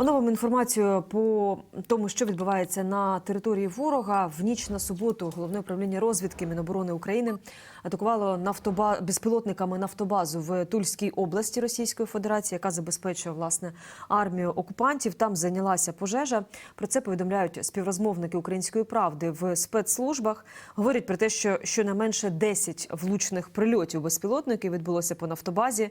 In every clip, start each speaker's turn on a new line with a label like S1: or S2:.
S1: Оновимо інформацію по тому, що відбувається на території ворога. В ніч на суботу головне управління розвідки Міноборони України атакувало нафтоба... безпілотниками нафтобазу в Тульській області Російської Федерації, яка забезпечує власне армію окупантів. Там зайнялася пожежа. Про це повідомляють співрозмовники української правди в спецслужбах. Говорять про те, що щонайменше 10 влучних прильотів безпілотників відбулося по нафтобазі.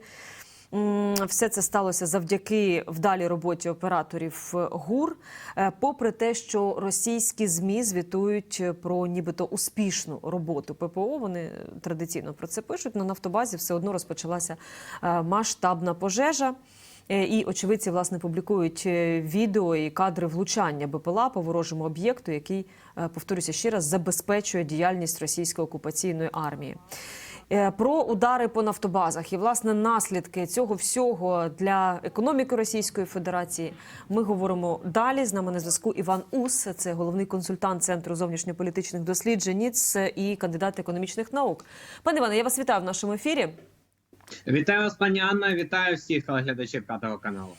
S1: Все це сталося завдяки вдалій роботі операторів е, ГУР, Е, попри те, що російські змі звітують е, про нібито успішну роботу ППО. Вони традиційно про це пишуть. На нафтобазі все одно розпочалася масштабна пожежа. І очевидці власне публікують відео і кадри влучання БПЛА по ворожому об'єкту, який повторюся ще раз забезпечує діяльність російської окупаційної армії. Е, Про удари по нафтобазах і власне наслідки цього всього для економіки Російської Федерації. Ми говоримо далі. З нами на зв'язку Іван Ус, це головний консультант центру зовнішньополітичних досліджень і кандидат економічних наук. Пане Іване, я вас вітаю в нашому ефірі.
S2: Вітаю вас, пані Анна. Вітаю всіх телеглядачів п'ятого каналу.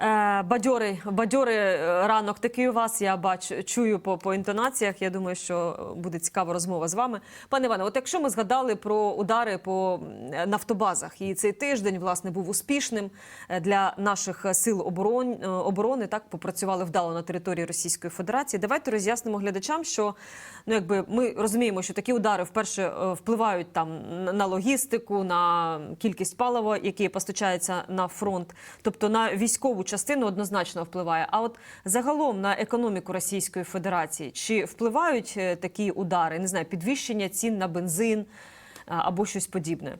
S1: Е, Бадьорий, бадьорий е, ранок такий у вас. Я бачу, чую по, по інтонаціях. Я думаю, що буде цікава розмова з вами. Пане Іване, от якщо ми згадали про удари по нафтобазах, і цей тиждень власне був успішним е, для наших сил оборон, е, оборони, так попрацювали вдало на території Російської Федерації. Давайте роз'яснимо глядачам, що ну якби ми розуміємо, що такі удари вперше впливають там на логістику, на кількість палива, яке постачається на фронт, тобто на військову частину однозначно впливає. А от загалом на економіку Російської Федерації чи впливають е, такі удари? Не знаю, підвищення цін на бензин або щось подібне.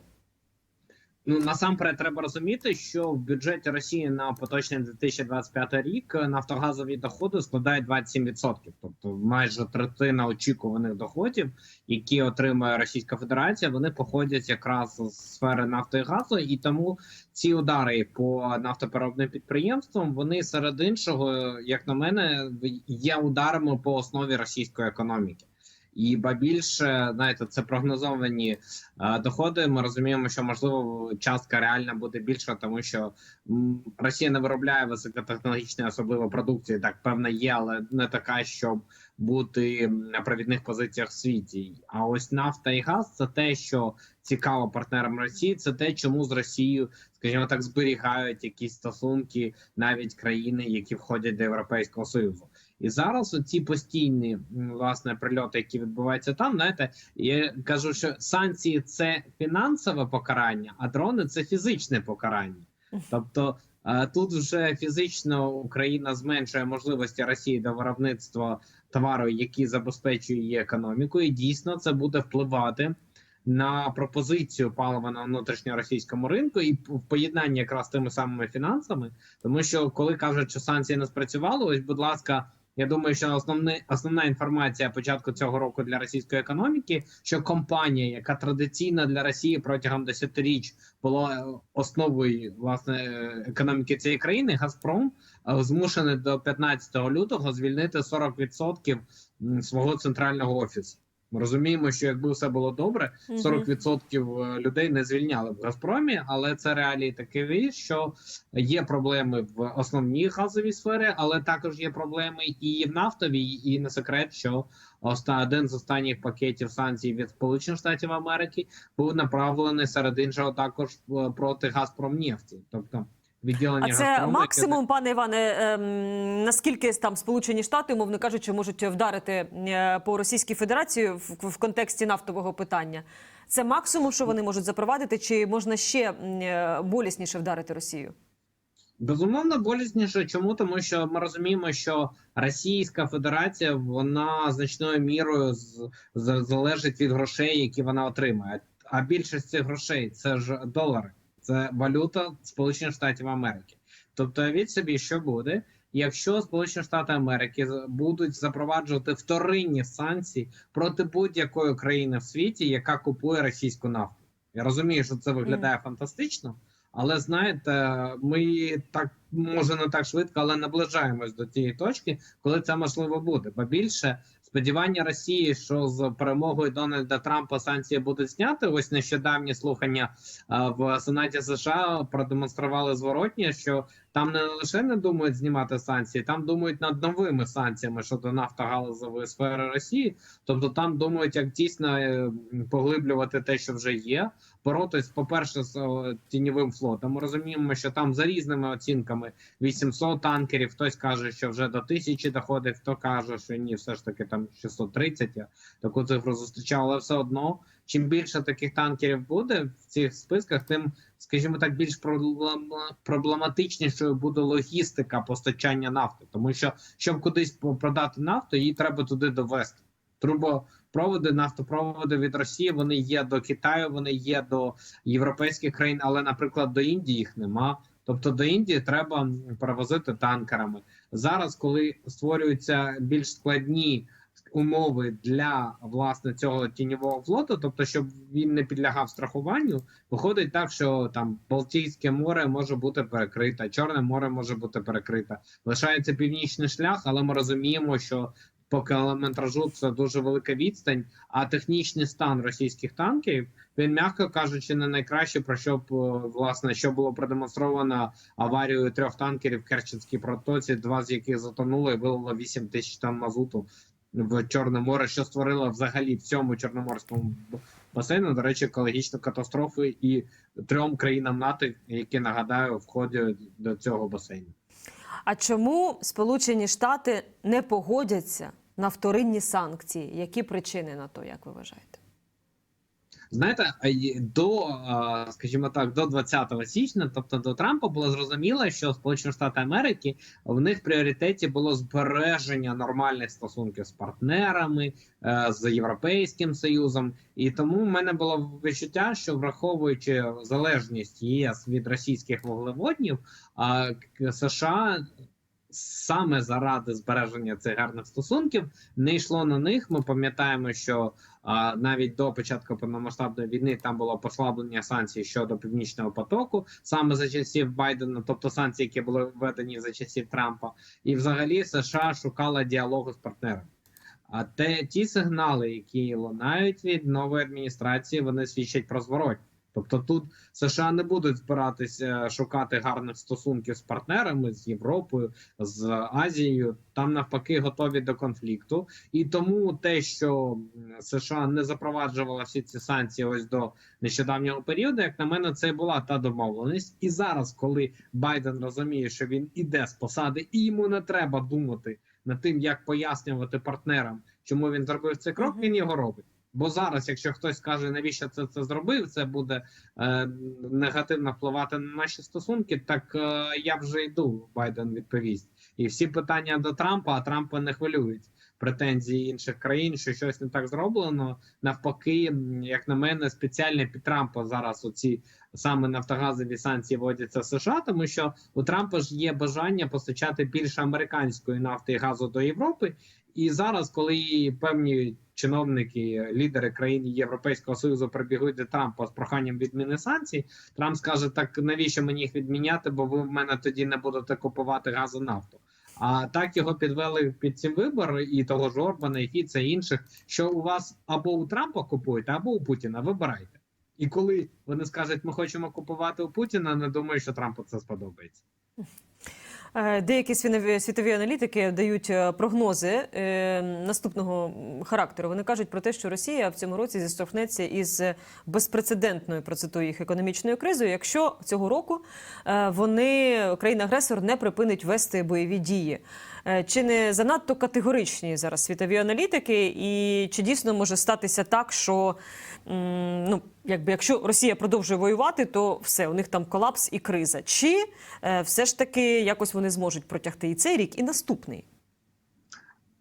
S2: Ну насамперед треба розуміти, що в бюджеті Росії на поточний 2025 рік нафтогазові доходи складають 27%. тобто майже третина очікуваних доходів, які отримує Російська Федерація, вони походять якраз з сфери нафти і газу, і тому ці удари по нафтопереробним підприємствам вони серед іншого, як на мене, є ударами по основі російської економіки. І ба більше знаєте, це прогнозовані е, доходи. Ми розуміємо, що можливо частка реальна буде більша, тому що Росія не виробляє високотехнологічної особливо продукції. Так певно є, але не така, щоб бути на провідних позиціях в світі. А ось нафта і газ це те, що цікаво партнерам Росії. Це те, чому з Росією, скажімо так, зберігають якісь стосунки навіть країни, які входять до Європейського союзу. І зараз ці постійні власне прильоти, які відбуваються там, знаєте, я кажу, що санкції це фінансове покарання, а дрони це фізичне покарання. Тобто тут вже фізично Україна зменшує можливості Росії до виробництва товару, які забезпечує її економіку, і дійсно це буде впливати. На пропозицію палива на внутрішньоросійському ринку і в поєднанні якраз з тими самими фінансами, тому що коли кажуть, що санкції не спрацювали, ось, будь ласка, я думаю, що основне основна інформація початку цього року для російської економіки, що компанія, яка традиційно для Росії протягом десятиріч була основою власне економіки цієї країни, Газпром е, змушений до 15 лютого звільнити 40% свого центрального офісу. Ми розуміємо, що якби все було добре, 40% людей не звільняли в Газпромі, але це реалії такі, що є проблеми в основній газовій сфері, але також є проблеми і в нафтовій. І не секрет, що один з останніх пакетів санкцій від Сполучених Штатів Америки був направлений серед іншого також е, проти Газпромнефті, тобто відділення
S1: А це
S2: «Газпрому», яке-
S1: максимум, пане Іване. ем, наскільки там Сполучені Штати, умовно кажучи, можуть вдарити е, по Російській Федерації в, в контексті нафтового питання? Це максимум, що вони можуть запровадити, чи можна ще е, болісніше вдарити Росію?
S2: Безумовно, болісніше. Чому тому, що ми розуміємо, що Російська Федерація вона значною мірою з, з- залежить від грошей, які вона отримує. А більшість цих грошей це ж долари, це валюта Сполучених Штатів Америки. Тобто, уявіть собі, що буде, якщо Сполучені Штати Америки будуть запроваджувати вторинні санкції проти будь-якої країни в світі, яка купує російську нафту. Я розумію, що це виглядає фантастично. Але знаєте, ми так може не так швидко, але наближаємось до тієї точки, коли це можливо буде. Бо більше сподівання Росії, що з перемогою Дональда Трампа санкції будуть зняти. Ось нещодавні слухання в Сенаті США продемонстрували зворотнє, що Там не лише не думають знімати санкції, там думають над новими санкціями щодо нафтогалузової сфери Росії. Тобто там думають, як дійсно е, поглиблювати те, що вже є. Боротись, по-перше, з е, тіньовим флотом. Ми розуміємо, що там за різними оцінками 800 танкерів. Хтось каже, що вже до тисячі доходить, хто каже, що ні, все ж таки там 630, Я таку цифру зустрічав, але все одно. Чим більше таких танкерів буде в цих списках, тим, скажімо так, більш проблема- проблематичнішою буде логістика постачання нафти, тому що щоб кудись продати нафту, її треба туди довести. Трубопроводи, нафтопроводи від Росії вони є до Китаю, вони є до європейських країн, але, наприклад, до Індії їх нема. Тобто до Індії треба перевозити танкерами. Зараз, коли створюються більш складні умови для власне цього тіньового флоту, тобто, щоб він не підлягав страхуванню, виходить так, що там Балтійське море може бути перекрите, Чорне море може бути перекрите. Лишається північний шлях, але ми розуміємо, що по кілометражу це дуже велика відстань. А технічний стан російських танків він, м'яко кажучи, не найкраще про що б е, власне що було продемонстровано аварією трьох танкерів в Керченській протоці, два з яких затонули і вилило 8 тисяч тонн мазуту в Чорне море, що створило взагалі в цьому чорноморському басейну, до речі, екологічну катастрофу і трьом країнам НАТО, які нагадаю, входять до цього басейну.
S1: А чому Сполучені Штати не погодяться на вторинні санкції? Які причини на то, як ви вважаєте?
S2: Знаєте, до, скажімо так, до 20 січня, тобто до Трампа, було зрозуміло, що Сполучені Штати Америки в них в пріоритеті було збереження нормальних стосунків з партнерами, е, з Європейським Союзом. І тому в мене було відчуття, що враховуючи залежність ЄС від російських вуглеводнів, США саме заради збереження цих гарних стосунків не йшло на них. Ми пам'ятаємо, що а, навіть до початку повномасштабної війни там було послаблення санкцій щодо північного потоку, саме за часів Байдена, тобто санкції, які були введені за часів Трампа, і взагалі США шукала діалогу з партнерами. А те ті сигнали, які лунають від нової адміністрації, вони свідчать про зворот. Тобто тут США не будуть збиратися шукати гарних стосунків з партнерами з Європою, з Азією. Там навпаки готові до конфлікту, і тому те, що США не запроваджувала всі ці санкції, ось до нещодавнього періоду, як на мене, це була та домовленість. І зараз, коли Байден розуміє, що він іде з посади, і йому не треба думати над тим, як пояснювати партнерам, чому він зробив цей крок, він його робить. Бо зараз, якщо хтось скаже, навіщо це це зробив, це буде е, негативно впливати на наші стосунки. Так е, я вже йду. Байден відповість, і всі питання до Трампа, а Трампа не хвилюють претензії інших країн, що щось не так зроблено. Навпаки, як на мене, спеціально під Трампа зараз оці саме нафтогазові санкції вводяться США, тому що у Трампа ж є бажання постачати більше американської нафти і газу до Європи. І зараз, коли певні чиновники, лідери країн Європейського союзу прибігуть до Трампа з проханням відміни санкцій, Трамп скаже: так навіщо мені їх відміняти? Бо ви в мене тоді не будете купувати газу нафту. А так його підвели під ці вибори, і того ж Орбана, і Фіца, інших, що у вас або у Трампа купуєте, або у Путіна. Вибирайте. І коли вони скажуть, ми хочемо купувати у Путіна, не думаю, що Трампу це сподобається.
S1: Е, Деякі світові аналітики дають е, прогнози е, наступного характеру. Вони кажуть про те, що Росія в цьому році зіштовхнеться із безпрецедентною процитую їх економічною кризою, якщо цього року вони країна-агресор не припинить вести бойові дії. Е, Чи не занадто категоричні зараз світові аналітики, і чи дійсно може статися так, що ну, якби якщо Росія продовжує воювати, то все у них там колапс і криза. Чи е, все ж таки якось вони зможуть протягти і цей рік, і наступний?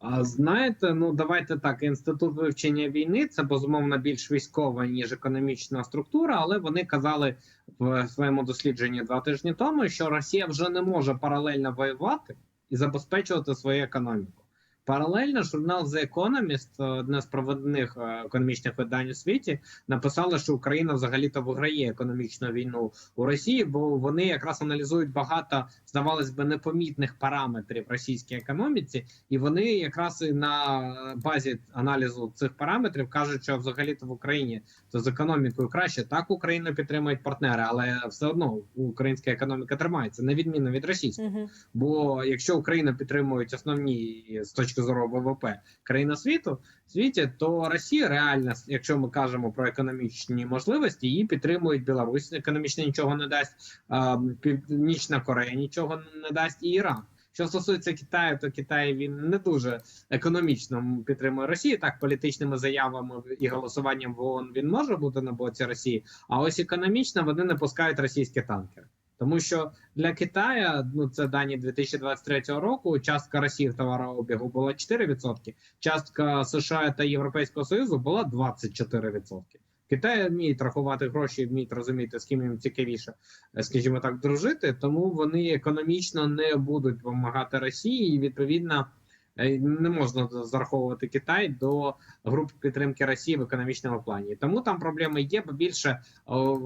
S2: А знаєте, ну давайте так. Інститут вивчення війни це безумовно більш військова ніж економічна структура, але вони казали в своєму дослідженні два тижні тому, що Росія вже не може паралельно воювати і забезпечувати свою економіку. Паралельно журнал The Economist, одне з проводних е, економічних видань у світі, написала, що Україна взагалі-то виграє економічну війну у Росії, бо вони якраз аналізують багато, здавалось би, непомітних параметрів російській економіці, і вони якраз і на базі аналізу цих параметрів кажуть, що взагалі-то в Україні то з економікою краще. Так Україну підтримують партнери, але все одно українська економіка тримається на відміну від російської.
S1: Угу.
S2: Бо якщо Україну підтримують основні з точки зору ВВП країна світу світі, то Росія реально, якщо ми кажемо про економічні можливості, її підтримують Білорусь, економічно нічого не дасть, Північна Корея нічого не дасть і Іран. Що стосується Китаю, то Китай він не дуже економічно підтримує Росію. Так, політичними заявами і голосуванням в ООН він може бути на боці Росії. А ось економічно вони не пускають російські танкери. Тому що для Китаю, ну це дані 2023 року, частка Росії в товарообігу була 4%, частка США та Європейського Союзу була 24%. Китай вміють рахувати гроші, вміють розуміти, з ким їм цікавіше, е, скажімо так, дружити. Тому вони економічно не будуть допомагати Росії, і відповідно не можна зараховувати Китай до груп підтримки Росії в економічному плані. Тому там проблеми є, бо більше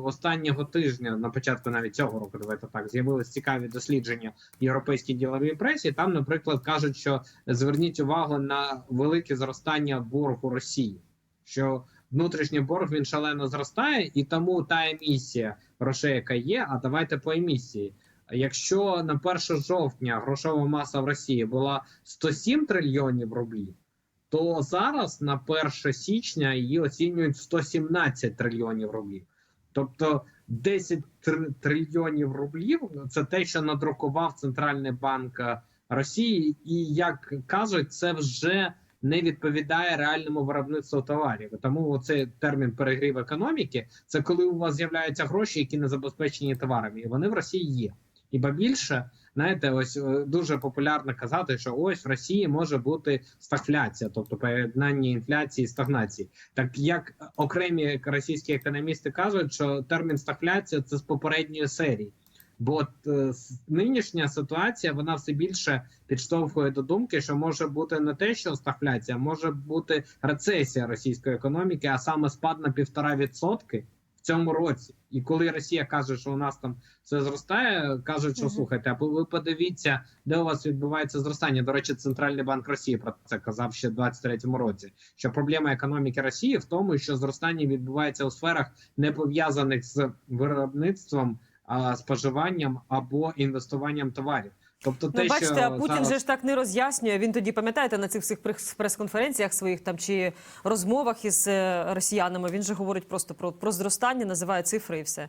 S2: останнього тижня, на початку навіть цього року, давайте так з'явились цікаві дослідження європейській діловій пресі. Там, наприклад, кажуть, що зверніть увагу на велике зростання боргу Росії, що внутрішній борг він шалено зростає, і тому та емісія грошей, яка є, а давайте по емісії. Якщо на 1 жовтня грошова маса в Росії була 107 трильйонів рублів, то зараз на 1 січня її оцінюють в 117 трильйонів рублів. Тобто 10 тр- трильйонів рублів це те, що надрукував Центральний банк е, Росії, і як кажуть, це вже не відповідає реальному виробництву товарів. Тому цей термін перегрів економіки це коли у вас з'являються гроші, які не забезпечені товарами, і вони в Росії є. І ба більше, знаєте, ось е, дуже популярно казати, що ось в Росії може бути стагфляція, тобто поєднання інфляції і стагнації. Так як окремі російські економісти кажуть, що термін стагфляція це з попередньої серії. Бо е, нинішня ситуація вона все більше підштовхує до думки, що може бути не те, що стагфляція, може бути рецесія російської економіки, а саме спад на півтора відсотки в цьому році. І коли Росія каже, що у нас там все зростає, кажуть, що слухайте, а ви подивіться, де у вас відбувається зростання. До речі, Центральний банк Росії про це казав ще в 23-му році. Що проблема економіки Росії в тому, що зростання відбувається у сферах не пов'язаних з виробництвом, а споживанням або інвестуванням товарів. Тобто, те,
S1: Ну, бачите,
S2: що
S1: а Путін
S2: зараз...
S1: же ж так не роз'яснює. Він тоді пам'ятаєте на цих всіх прес- прес-конференціях своїх там чи розмовах із е, росіянами. Він же говорить просто про, про зростання, називає цифри і все.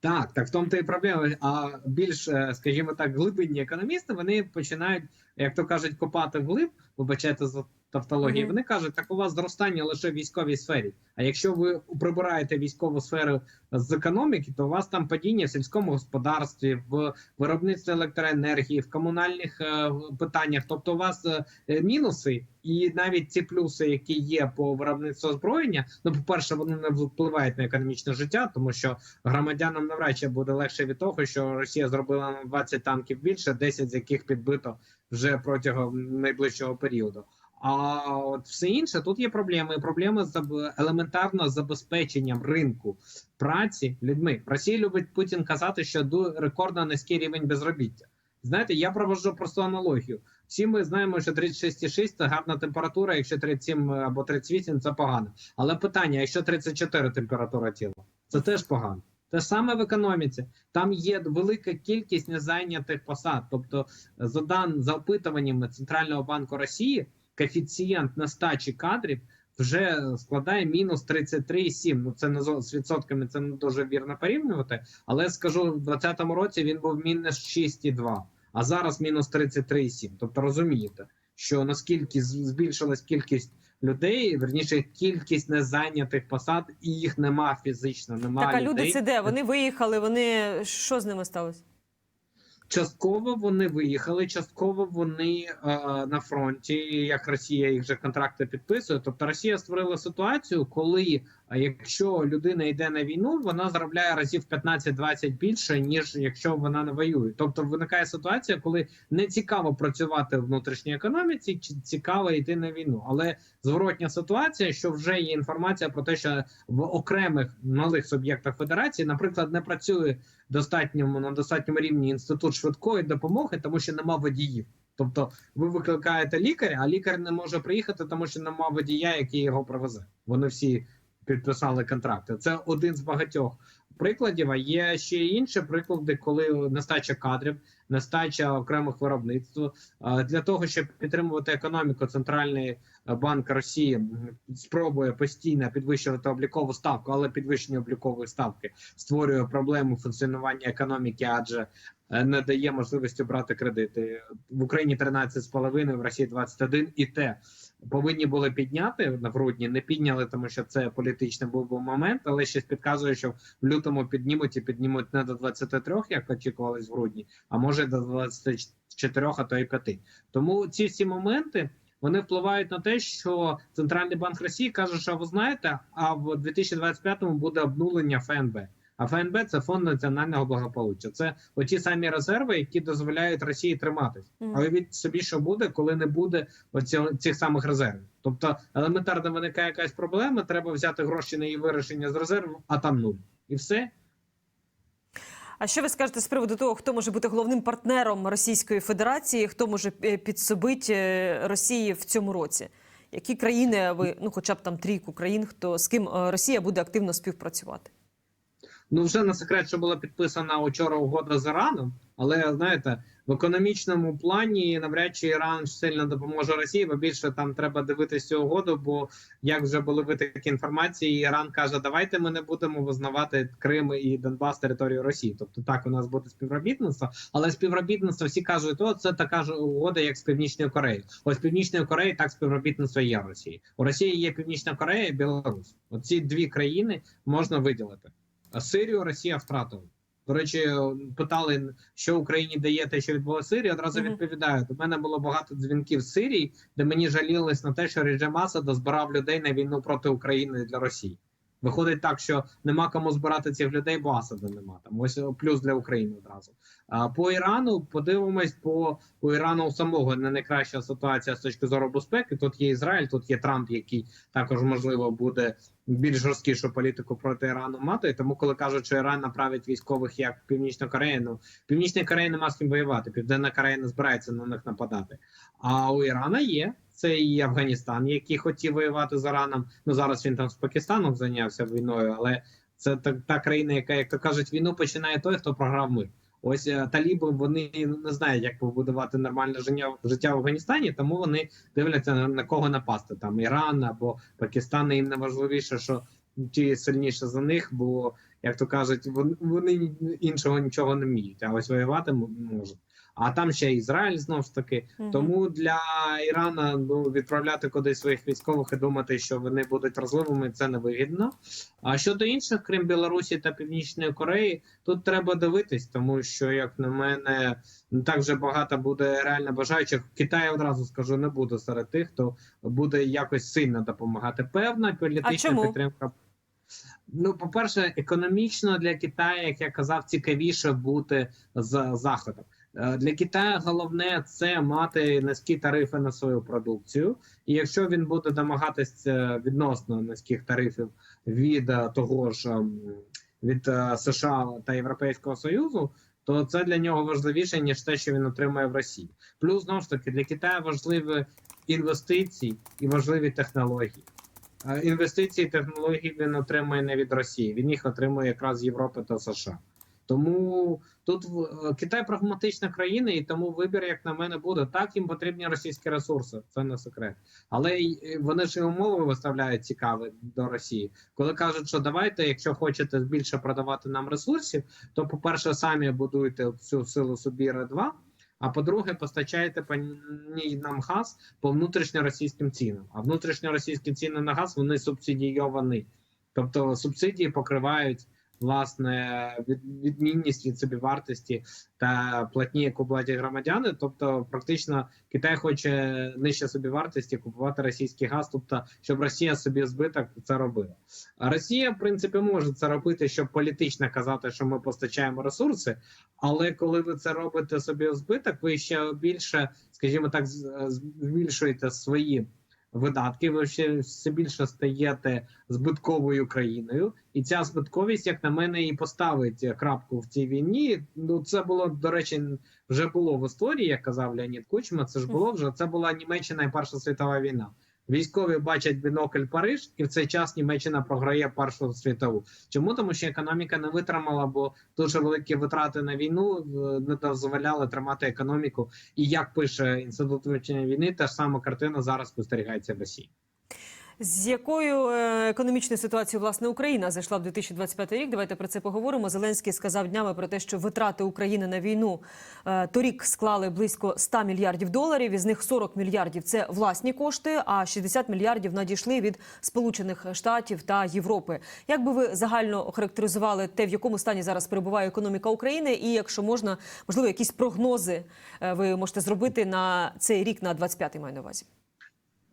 S2: Так, так в тому то і проблема. А більш, е, скажімо так, глибинні економісти вони починають, як то кажуть, копати вглиб, вибачайте за тавтологію.
S1: Мгм.
S2: Вони кажуть, так у вас зростання лише в військовій сфері. А якщо ви прибираєте військову сферу з економіки, то у вас там падіння в сільському господарстві, в виробництві електроенергії, в комунальних е, питаннях. Тобто, у вас е, мінуси, і навіть ці плюси, які є по виробництву озброєння, ну по перше, вони не впливають на економічне життя, тому що громадянам навряд чи буде легше від того, що Росія зробила на 20 танків більше, 10 з яких підбито вже протягом найближчого періоду. А от все інше тут є проблеми. Проблеми з елементарно забезпеченням ринку праці людьми. В Росії любить Путін казати, що рекордно низький рівень безробіття. Знаєте, я проводжу просту аналогію. Всі ми знаємо, що 36,6 – це гарна температура, якщо 37 або 38 – це погано. Але питання: якщо 34 температура тіла, це теж погано. Те саме в економіці. Там є велика кількість незайнятих посад. Тобто, за дан за опитуваннями Центрального банку Росії, коефіцієнт нестачі кадрів вже складає мінус 33,7. Ну це не з відсотками, це не дуже вірно порівнювати. Але скажу, в 2020 році він був мінус 6,2, а зараз мінус 33,7. Тобто розумієте, що наскільки збільшилась кількість людей, верніше кількість незайнятих посад, і їх нема фізично, нема
S1: так, а
S2: людей.
S1: люди це де? Вони виїхали, вони що з ними сталося?
S2: Частково вони виїхали, частково вони е, на фронті. Як Росія їх вже контракти підписує. Тобто Росія створила ситуацію, коли якщо людина йде на війну, вона заробляє разів 15-20 більше, ніж якщо вона не воює. Тобто виникає ситуація, коли не цікаво працювати в внутрішній економіці, чи цікаво йти на війну. Але зворотня ситуація, що вже є інформація про те, що в окремих малих суб'єктах федерації, наприклад, не працює достатньому на достатньому рівні інститут швидкої допомоги, тому що нема водіїв. Тобто, ви викликаєте лікаря, а лікар не може приїхати, тому що нема водія, який його привезе. Вони всі підписали контракти. Це один з багатьох прикладів. А є ще інші приклади, коли нестача кадрів, нестача окремих виробництв для того, щоб підтримувати економіку, центральний банк Росії спробує постійно підвищувати облікову ставку, але підвищення облікової ставки створює проблему функціонування економіки, адже е, не дає можливості брати кредити в Україні 13,5, в Росії 21, і те повинні були підняти в грудні. Не підняли, тому що це політичний був би момент, але щось підказує, що в лютому піднімуть і піднімуть не до 23, як очікувалось в грудні, а може до 24, а то і 5. Тому ці всі моменти. Вони впливають на те, що центральний банк Росії каже, що ви знаєте, а в 2025-му буде обнулення ФНБ. А ФНБ це фонд національного благополуччя. Це оті самі резерви, які дозволяють Росії триматись.
S1: Мгм.
S2: А уявіть собі, що буде, коли не буде оці, цих самих резервів. Тобто елементарно виникає якась проблема, треба взяти гроші на її вирішення з резерву, а там нуль. І все.
S1: А що ви скажете з приводу того, хто може бути головним партнером Російської Федерації, хто може е, підсобити е, Росії в цьому році? Які країни ви, ну хоча б там трійку країн, хто з ким е, Росія буде активно співпрацювати?
S2: Ну вже не секрет, що була підписана вчора угода з Іраном, але знаєте, в економічному плані навряд чи Іран сильно допоможе Росії, бо більше там треба дивитися угоду. Бо як вже були витакі інформації, Іран каже: давайте ми не будемо визнавати Крим і Донбас територією Росії. Тобто так у нас буде співробітництво, але співробітництво всі кажуть, о, це така ж угода, як з Північною Кореєю. Ось з Північною Кореєю так співробітництво є в Росії. У Росії є Північна Корея і Білорусь. Оці дві країни можна виділити. А Сирію Росія втратила. До речі, питали, що Україні дає те, що відбулося в Сирії. Одразу
S1: Мгм.
S2: відповідаю. До мене було багато дзвінків з Сирії, де мені жалілись на те, що режим Асада збирав людей на війну проти України для Росії. Виходить так, що нема кому збирати цих людей, бо Асада нема. Там ось плюс для України одразу. А по Ірану подивимось, по у Ірану самого не найкраща ситуація з точки зору безпеки. Тут є Ізраїль, тут є Трамп, який також можливо буде більш жорсткішу політику проти Ірану мати. Тому, коли кажуть, що Іран направить військових як Північна Корея, ну Північна Корея нема з ким воювати. Південна Корея не збирається на них нападати. А у Ірана є. Це і Афганістан, який хотів воювати з Іраном. Ну зараз він там з Пакистаном зайнявся війною, але це та, та країна, яка, як то кажуть, війну починає той, хто програв мир. Ось е, таліби вони не знають, як побудувати нормальне життя в Афганістані, тому вони дивляться на, на кого напасти там Іран або Пакистан. Їм не важливіше, що ті сильніше за них, бо як то кажуть, вони, іншого нічого не вміють. А ось воювати можуть. А там ще Ізраїль знов ж таки.
S1: Мгм.
S2: Тому для Ірана ну відправляти кудись своїх військових і думати, що вони будуть розливами, це невигідно. А щодо інших, крім Білорусі та Північної Кореї, тут треба дивитись, тому що, як на мене, не так вже багато буде реально бажаючих. Китай одразу скажу, не буде серед тих, хто буде якось сильно допомагати. Певна політична підтримка. Ну, по-перше, економічно для Китаю, як я казав, цікавіше бути з заходом. Е, Для Китаю головне це мати низькі тарифи на свою продукцію, і якщо він буде домагатися відносно низьких тарифів від е, того ж ем, від е, США та Європейського Союзу, то це для нього важливіше ніж те, що він отримує в Росії. Плюс знову ж таки для Китаю важливі інвестиції і важливі технології. Інвестиції технології він отримує не від Росії, він їх отримує якраз з Європи та США. Тому тут е, Китай прагматична країна, і тому вибір, як на мене, буде так. Їм потрібні російські ресурси, це не секрет. Але вони ж і умови виставляють цікаві до Росії, коли кажуть, що давайте, якщо хочете більше продавати нам ресурсів, то по-перше, самі будуйте цю силу собі Р2, а по-друге, постачаєте по ній нам газ по внутрішньоросійським цінам. А внутрішньоросійські ціни на газ вони субсидійовані. Тобто субсидії покривають власне відмінність від собівартості та платні, яку платять громадяни. Тобто, практично Китай хоче нижче собівартості купувати російський газ, тобто щоб Росія собі збиток це робила. А Росія, в принципі, може це робити, щоб політично казати, що ми постачаємо ресурси. Але коли ви це робите собі збиток, ви ще більше, скажімо так, збільшуєте свої видатки. Ви ще все більше стаєте збитковою країною, і ця збитковість, як на мене, і поставить крапку в цій війні. Ну це було до речі, вже було в історії, як казав Леонід Кучма. Це ж було вже це була Німеччина і Перша світова війна. Військові бачать бінокль Париж, і в цей час Німеччина програє Першу світову. Чому тому, що економіка не витримала, бо дуже великі витрати на війну е, не дозволяли тримати економіку. І як пише інститут вивчення війни, та ж сама картина зараз спостерігається в Росії.
S1: З якою е, економічною ситуацією власне Україна зайшла в 2025 рік? Давайте про це поговоримо. Зеленський сказав днями про те, що витрати України на війну е, торік склали близько 100 мільярдів доларів. Із них 40 мільярдів це власні кошти, а 60 мільярдів надійшли від Сполучених Штатів та Європи. Як би ви загально охарактеризували те, в якому стані зараз перебуває економіка України, і якщо можна, можливо, якісь прогнози е, ви можете зробити на цей рік, на 25-й маю на увазі.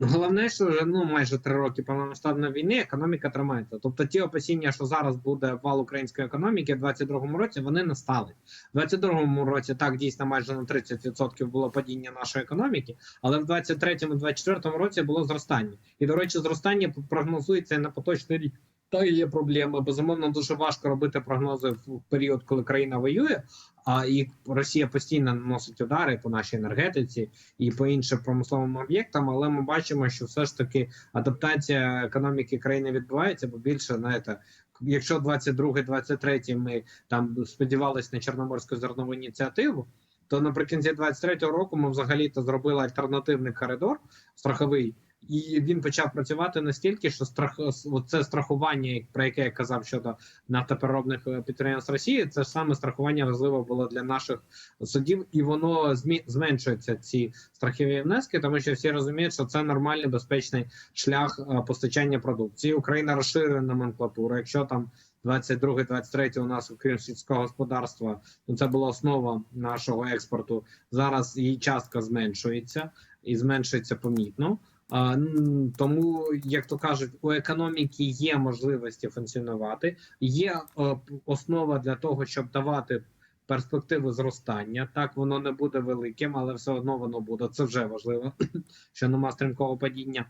S2: Головне, що вже ну майже три роки повномасштабної війни економіка тримається. Тобто ті опасіння, що зараз буде вал української економіки в 22-му році, вони настали. В 22-му році так дійсно майже на 30% було падіння нашої економіки, але в 23-му, 24-му році було зростання. І до речі, зростання прогнозується на поточний рік. Та є проблеми. Безумовно, дуже важко робити прогнози в період, коли країна воює. А і Росія постійно наносить удари по нашій енергетиці і по іншим промисловим об'єктам. Але ми бачимо, що все ж таки адаптація економіки країни відбувається, бо більше знаєте, якщо 22-23 ми там сподівалися на чорноморську зернову ініціативу. То наприкінці 23-го року ми взагалі то зробили альтернативний коридор страховий, і він почав працювати настільки, що страх це страхування, про яке я казав щодо нафтопереробних е, підприємств Росії, це саме страхування важливо було для наших судів, і воно зменшується ці страхові внески, тому що всі розуміють, що це нормальний безпечний шлях е, постачання продукції. Україна розширена номенклатура. Якщо там 22-23 у нас окрім сільського господарства, ну це була основа нашого експорту. Зараз її частка зменшується і зменшується помітно. А, тому, як то кажуть, у економіки є можливості функціонувати, є е, основа для того, щоб давати перспективу зростання. Так воно не буде великим, але все одно воно буде. Це вже важливо, що нема стрімкого падіння,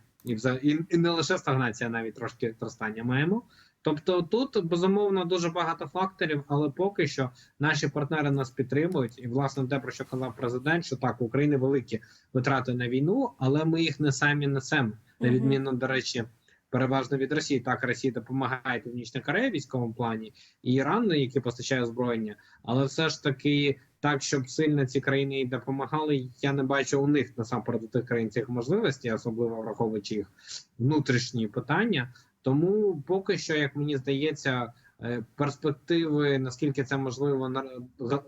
S2: і і не лише стагнація, навіть трошки зростання маємо. Тобто тут безумовно дуже багато факторів, але поки що наші партнери нас підтримують, і власне те про що казав президент, що так України великі витрати на війну, але ми їх не самі несемо. На відміну до речі, переважно від Росії. Так, Росія допомагає Північна Корея в військовому плані і Іран, які постачає озброєння, але все ж таки. Так, щоб сильно ці країни їй допомагали, я не бачу у них насамперед у тих країн цих можливостей, особливо враховуючи їх внутрішні питання. Тому поки що, як мені здається, е, перспективи, наскільки це можливо, е,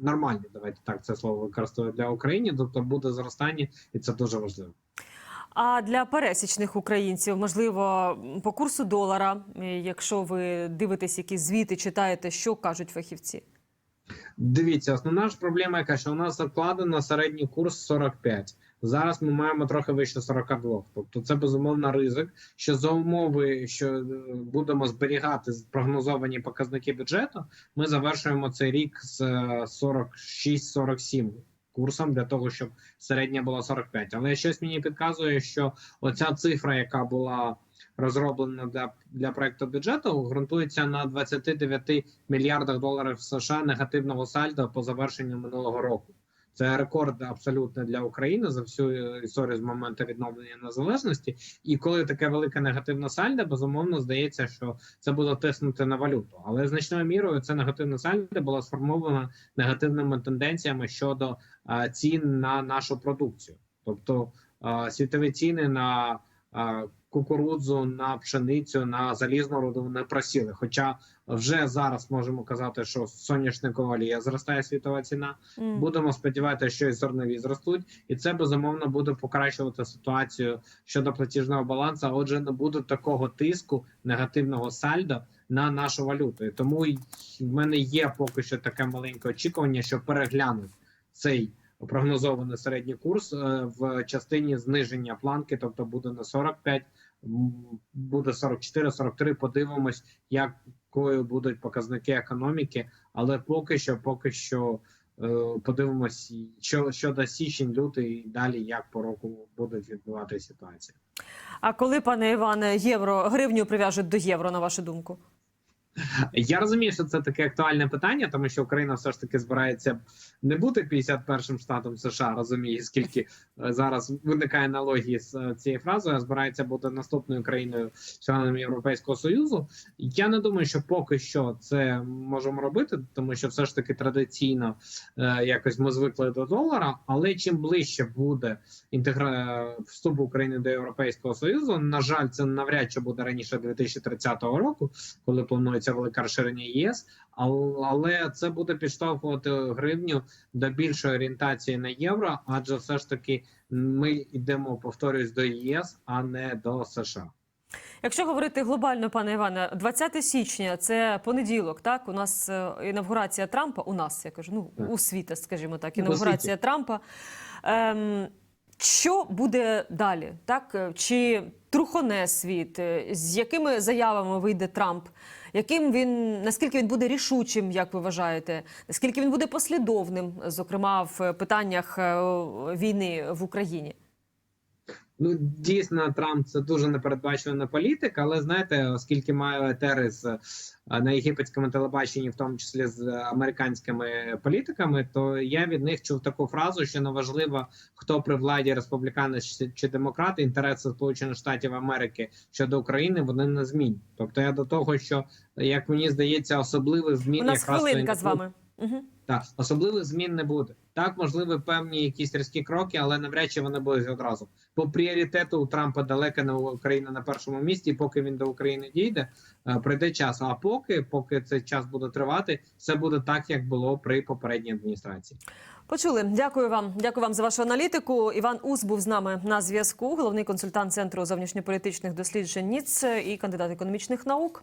S2: нормальні. Давайте так це слово використовую для України. Тобто буде зростання, і це дуже важливо.
S1: А для пересічних українців, можливо, по курсу долара, е, якщо ви дивитесь якісь звіти, читаєте, що кажуть фахівці?
S2: Дивіться, основна ж проблема, яка що у нас закладено середній курс 45. Зараз ми маємо трохи вище 42. Тобто це безумовно ризик. Що за умови, що е, будемо зберігати прогнозовані показники бюджету, ми завершуємо цей рік з е, 46-47 курсом для того, щоб середня була 45. Але щось мені підказує, що оця цифра, яка була розроблена для, для проекту бюджету, ґрунтується на 29 мільярдах доларів США негативного сальдо по завершенню минулого року. Це рекорд абсолютно для України за всю історію з моменту відновлення незалежності. І коли таке велике негативне сальдо, безумовно здається, що це буде тиснути на валюту. Але значною мірою це негативне сальдо було сформовано негативними тенденціями щодо цін на нашу продукцію. Тобто світові ціни на кукурудзу, на пшеницю, на залізну руду не просіли. Хоча вже зараз можемо казати, що соняшникова олія зростає світова ціна.
S1: М.
S2: Будемо сподіватися, що і зернові зростуть, і це безумовно буде покращувати ситуацію щодо платіжного балансу. Отже, не буде такого тиску негативного сальдо на нашу валюту. І тому в мене є поки що таке маленьке очікування, що переглянуть цей прогнозований середній курс е, в частині зниження планки, тобто буде на 45, м, буде 44-43, Подивимось, якою будуть показники економіки, але поки що, поки що. Е, Подивимось, що щодо січень, лютий і далі, як по року буде відбуватися ситуація.
S1: А коли, пане Іване, євро гривню прив'яжуть до євро, на вашу думку?
S2: Я розумію, що це таке актуальне питання, тому що Україна все ж таки збирається не бути 51-м штатом США. Розуміє, скільки е, зараз виникає аналогії з е, цією фразою, а збирається бути наступною країною членом Європейського союзу. Я не думаю, що поки що це можемо робити, тому що все ж таки традиційно е, якось ми звикли до долара. Але чим ближче буде інтегра вступ України до Європейського союзу, на жаль, це навряд чи буде раніше 2030 року, коли планується велике розширення ЄС. Але це буде підштовхувати гривню до більшої орієнтації на євро, адже все ж таки ми йдемо, повторюсь, до єС, а не до США.
S1: Якщо говорити глобально, пане Іване, 20 січня це понеділок. Так, у нас е, інавгурація Трампа. У нас я кажу, ну у світа, скажімо так,
S2: Ну,
S1: інавгурація. Трампа. Ем, що буде далі? Так чи трухоне світ? Е, З якими заявами вийде Трамп? Яким він наскільки він буде рішучим, як ви вважаєте? Наскільки він буде послідовним, зокрема в питаннях е, війни в Україні?
S2: Ну дійсно, Трамп це дуже непередбачувана політика, але знаєте, оскільки маю етери з на єгипетському телебаченні, в тому числі з американськими політиками, то я від них чув таку фразу, що неважливо, хто при владі республіканець чи, демократ, інтереси Сполучених Штатів Америки щодо України вони не змінять. Тобто я до того, що як мені здається, особливих змін
S1: У нас
S2: якраз
S1: хвилинка з вами. Угу.
S2: Так, особливих змін не буде. Так, можливо, певні якісь різкі кроки, але навряд чи вони будуть одразу. По пріоритету у Трампа далека на Україна на першому місці. Поки він до України дійде, е, прийде час. А поки, поки цей час буде тривати, все буде так, як було при попередній адміністрації.
S1: Почули. Дякую вам. Дякую вам за вашу аналітику. Іван Ус був з нами на зв'язку. Головний консультант центру зовнішньополітичних досліджень НІЦ і кандидат економічних наук.